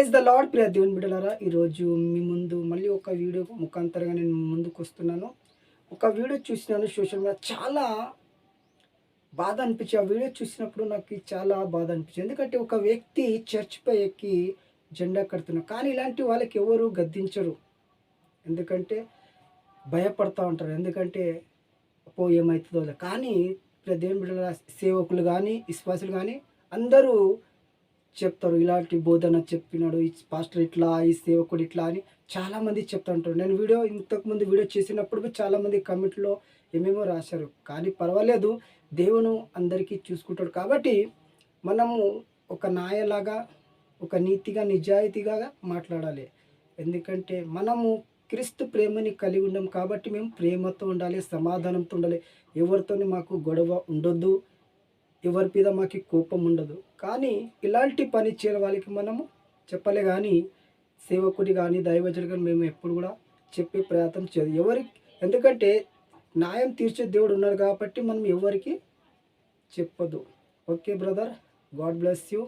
Praise the lord ప్రియ దేవుని బిడ్డలారా. ఈరోజు మీ ముందు మళ్ళీ ఒక వీడియో ముఖాంతరంగా నేను ముందుకు వస్తున్నాను ఒక వీడియో చూసినాను సోషల్ మీడియా చాలా బాధ అనిపించి ఆ వీడియో చూసినప్పుడు నాకు చాలా బాధ అనిపించింది. ఎందుకంటే ఒక వ్యక్తి చర్చ్పై ఎక్కి జెండా కడుతున్నారు కానీ ఇలాంటి వాళ్ళకి ఎవరు గద్దించరు. ఎందుకంటే భయపడతా ఉంటారు. ఎందుకంటే పో ఏమవుతుందో కానీ ప్రియ దేవుని బిడ్డల సేవకులు కానీ విశ్వాసులు కానీ అందరూ చెప్తారు ఇలాంటి బోధన చెప్పినాడు ఈ పాస్టర్ ఇట్లా ఈ సేవకుడు ఇట్లా అని చాలామంది చెప్తా ఉంటారు నేను వీడియో ఇంతకుముందు వీడియో చేసినప్పుడు చాలామంది కమెంట్లో ఏమేమో రాశారు. కానీ పర్వాలేదు దేవుడు అందరికీ చూసుకుంటాడు. కాబట్టి మనము ఒక నాయలాగా ఒక నీతిగా నిజాయితీగా మాట్లాడాలి. ఎందుకంటే మనము క్రీస్తు ప్రేమని కలిగి ఉండం కాబట్టి మేము ప్రేమతో ఉండాలి సమాధానంతో ఉండాలి. ఎవరితోని మాకు గొడవ ఉండొద్దు. ఎవరి మీద మాకు కోపం ఉండదు. కానీ ఇలాంటి పని చేయని వాళ్ళకి మనము చెప్పలే కానీ సేవకుడి కానీ దైవజుడు కానీ మేము ఎప్పుడు కూడా చెప్పే ప్రయత్నం చేయదు. ఎవరి ఎందుకంటే న్యాయం తీర్చే దేవుడు ఉన్నాడు కాబట్టి మనం ఎవరికి చెప్పదు okay brother God bless you.